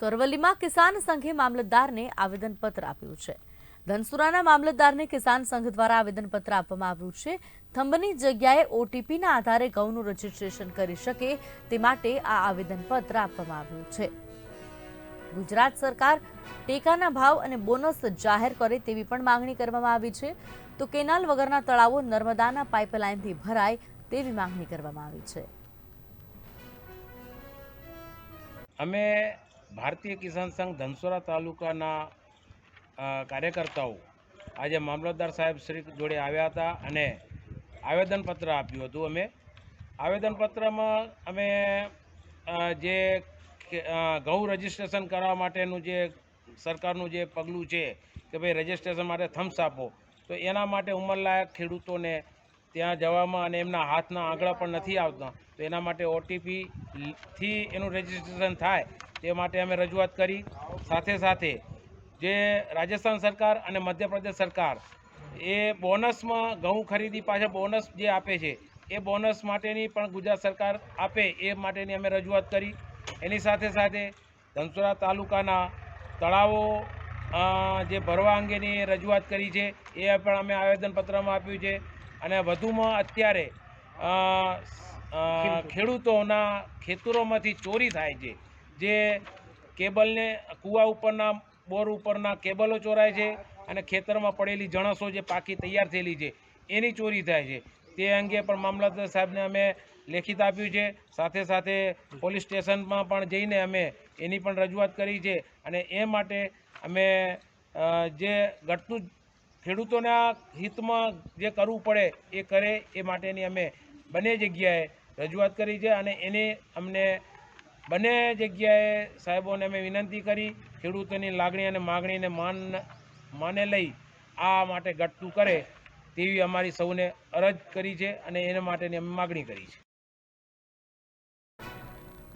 તો અરવલ્લીમાં કિસાન સંઘે મામલતદારને આવેદનપત્ર આપ્યું છે. ધનસુરાના મામલતદારને કિસાન સંઘ દ્વારા આવેદનપત્ર આપવામાં આવ્યું છે. થંભની જગ્યાએ ઓટીપીના આધારે ઘઉંનું રજીસ્ટ્રેશન કરી શકે તે માટે આ આવેદનપત્ર આપવામાં આવ્યું છે. ગુજરાત સરકાર ટેકાના ભાવ અને બોનસ જાહેર કરે તેવી પણ માંગણી કરવામાં આવી છે. તો કેનાલ વગરના તળાવો નર્મદાના પાઇપલાઇનથી ભરાય તેવી માંગણી કરવામાં આવી છે. અમે ભારતીય કિસાન સંઘ ધનસુરા તાલુકાના કાર્યકર્તાઓ આજે મામલતદાર સાહેબ શ્રી જોડે આવ્યા હતા અને આવેદનપત્ર આપ્યું હતું અમે. આવેદનપત્રમાં અમે જે ઘઉં રજિસ્ટ્રેશન કરવા માટેનું જે સરકારનું જે પગલું છે કે ભાઈ રજિસ્ટ્રેશન માટે થમ્સ આપો, તો એના માટે ઉંમરલાયક ખેડૂતોને ત્યાં જવામાં અને એમના હાથના આંગળા પણ નથી આવતા, તો એના માટે ઓટીપી થી એનું રજિસ્ટ્રેશન થાય તે માટે અમે રજૂઆત કરી. સાથે સાથે જે રાજસ્થાન સરકાર અને મધ્યપ્રદેશ સરકાર એ બોનસમાં ઘઉં ખરીદી પાછળ બોનસ જે આપે છે એ બોનસ માટેની પણ ગુજરાત સરકાર આપે એ માટેની અમે રજૂઆત કરી. એની સાથે સાથે ધનસુરા તાલુકાના તળાવો જે ભરવા અંગેની રજૂઆત કરી છે એ પણ અમે આવેદનપત્રમાં આપ્યું છે. અને વધુમાં અત્યારે ખેડૂતોના ખેતરોમાંથી ચોરી થાય છે. જે કેબલને કૂવા ઉપરના, બોર ઉપરના કેબલો ચોરાય છે અને ખેતરમાં પડેલી જણસો જે પાકી તૈયાર થયેલી છે, એની ચોરી થાય છે. તે અંગે પણ મામલતદાર સાહેબને અમે લેખિત આપ્યું છે. સાથે સાથે પોલીસ સ્ટેશનમાં પણ જઈને અમે એની પણ રજૂઆત કરી છે અને એ માટે અમે જે ઘટતું ખેડૂતોના હિતમાં જે કરવું પડે એ કરે એ માટેની અમે બંને જગ્યાએ રજૂઆત કરી છે અને એને અમને બંને જગ્યાએ સાહેબોને અમે વિનંતી કરી, ખેડૂતોની લાગણી અને માગણીને માન માને લઈ આ માટે ઘટતું કરે તેવી અમારી સૌને અરજ કરી છે અને એના માટેની અમે માગણી કરી છે.